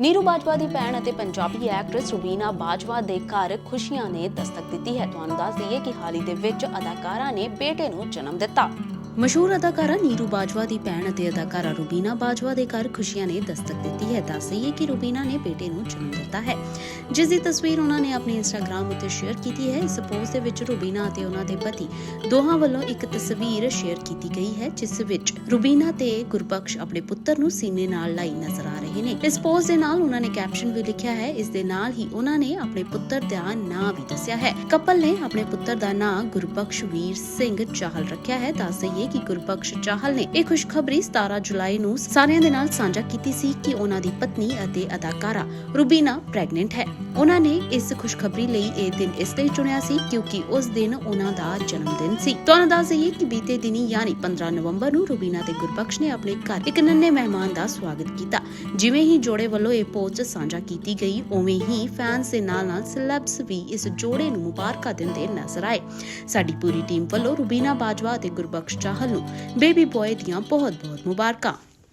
ਨੀਰੂ ਬਾਜਵਾ ਦੀ ਭੈਣ ਅਤੇ ਪੰਜਾਬੀ ਐਕਟਰੈਸ ਰੁਬੀਨਾ ਬਾਜਵਾ ਦੇ ਘਰ ਖੁਸ਼ੀਆਂ ਨੇ ਦਸਤਕ ਦਿੱਤੀ ਹੈ। ਤੁਹਾਨੂੰ ਦੱਸ ਦਈਏ ਕਿ ਹਾਲ ਹੀ ਦੇ ਵਿੱਚ ਅਦਾਕਾਰਾ ਨੇ ਬੇਟੇ ਨੂੰ ਜਨਮ ਦਿੱਤਾ। ਮਸ਼ਹੂਰ ਅਦਾਕਾਰਾ ਨੀਰੂ ਬਾਜਵਾ ਦੀ ਭੈਣ ਅਤੇ ਅਦਾਕਾਰਾ ਰੁਬੀਨਾ ਬਾਜਵਾ ਦੇ ਘਰ ਖੁਸ਼ੀਆਂ ਨੇ ਦਸਤਕ ਦਿੱਤੀ ਹੈ। ਦੱਸ ਕਿ ਰੁਬੀਨਾ ਨੇ ਬੇਟੇ ਨੂੰ ਜਨਮ ਦਿੱਤਾ ਹੈ। ਜਿਸ ਦੀ ਤਸਵੀਰ ਉਹਨਾਂ ਨੇ ਆਪਣੇ ਇੰਸਟਾਗ੍ਰam ਉੱਤੇ ਸ਼ੇਅਰ ਕੀਤੀ ਹੈ। ਇਸ ਪੋਸਟ ਦੇ ਵਿੱਚ ਰੁਬੀਨਾ ਅਤੇ ਉਹਨਾਂ ਦੇ ਪਤੀ ਦੋਹਾਂ ਵੱਲੋਂ ਇੱਕ ਤਸਵੀਰ ਸ਼ੇਅਰ ਕੀਤੀ ਗਈ ਹੈ, ਜਿਸ ਵਿੱਚ ਰੁਬੀਨਾ ਤੇ ਗੁਰਬਖਸ਼ ਆਪਣੇ ਪੁੱਤਰ ਨੂੰ ਸੀਨੇ ਨਾਲ ਲਾਈ ਨਜ਼ਰ ਆ ਰਹੇ ਨੇ। ਇਸ ਪੋਸਟ ਦੇ ਨਾਲ ਉਹਨਾਂ ਨੇ ਕੈਪਸ਼ਨ ਵੀ ਲਿਖਿਆ ਹੈ। ਇਸ ਦੇ ਨਾਲ ਹੀ ਉਹਨਾਂ ਨੇ ਆਪਣੇ ਪੁੱਤਰ ਦਾ ਨਾਂ ਵੀ ਦੱਸਿਆ ਹੈ। ਕਪਲ ਨੇ ਆਪਣੇ ਪੁੱਤਰ ਦਾ ਨਾਂ ਗੁਰਬਖਸ਼ ਵੀਰ ਸਿੰਘ ਚਾਹਲ ਰੱਖਿਆ ਹੈ। ਦੱਸ ਦਈਏ ਕਿ ਗੁਰਬਖਸ਼ ਚਾਹਲ ਨੇ ਇਹ ਖੁਸ਼ਖਬਰੀ 17 ਜੁਲਾਈ ਨੂੰ ਸਾਰਿਆਂ ਦੇ ਨਾਲ ਸਾਂਝਾ ਕੀਤੀ ਸੀ ਕਿ ਉਹਨਾਂ ਦੀ ਪਤਨੀ ਅਤੇ ਅਦਾਕਾਰਾ ਰੁਬੀਨਾ ਪ੍ਰੈਗਨੈਂਟ ਹੈ। ਉਹਨਾਂ ਨੇ ਇਸ ਖੁਸ਼ਖਬਰੀ ਲਈ ਇਹ ਦਿਨ ਇਸ ਲਈ ਚੁਣਿਆ ਸੀ ਕਿਉਂਕਿ ਉਸ ਦਿਨ ਉਹਨਾਂ ਦਾ ਜਨਮ ਦਿਨ ਸੀ ਤੁਹਾਨੂੰ ਦੱਸ ਦਈਏ ਕਿ ਬੀਤੇ ਦਿਨੀ ਯਾਨੀ 15 ਨਵੰਬਰ ਨੂੰ ਰੁਬੀਨਾ ਤੇ ਗੁਰਬਖਸ਼ ਨੇ ਆਪਣੇ ਘਰ ਇੱਕ ਨੰਨੇ ਮਹਿਮਾਨ ਦਾ ਸਵਾਗਤ ਕੀਤਾ। ਜਿਵੇਂ ਹੀ ਜੋੜੇ ਵੱਲੋਂ ਇਹ ਪੋਸਟ ਸਾਂਝਾ ਕੀਤੀ ਗਈ, ਉਵੇਂ ਹੀ ਫੈਨਸ ਦੇ ਨਾਲ ਨਾਲ ਸੈਲੈਬਸ ਵੀ ਇਸ ਜੋੜੇ ਨੂੰ ਮੁਬਾਰਕਾਂ ਦਿੰਦੇ ਨਜ਼ਰ ਆਏ। ਸਾਡੀ ਪੂਰੀ ਟੀਮ ਵੱਲੋਂ ਰੁਬੀਨਾ ਬਾਜਵਾ ਅਤੇ ਗੁਰਬਖਸ਼ ਚਾਹਲ ਨੂੰ ਬੇਬੀ ਬॉय ਦੀਆਂ ਬਹੁਤ-ਬਹੁਤ ਮੁਬਾਰਕਾਂ।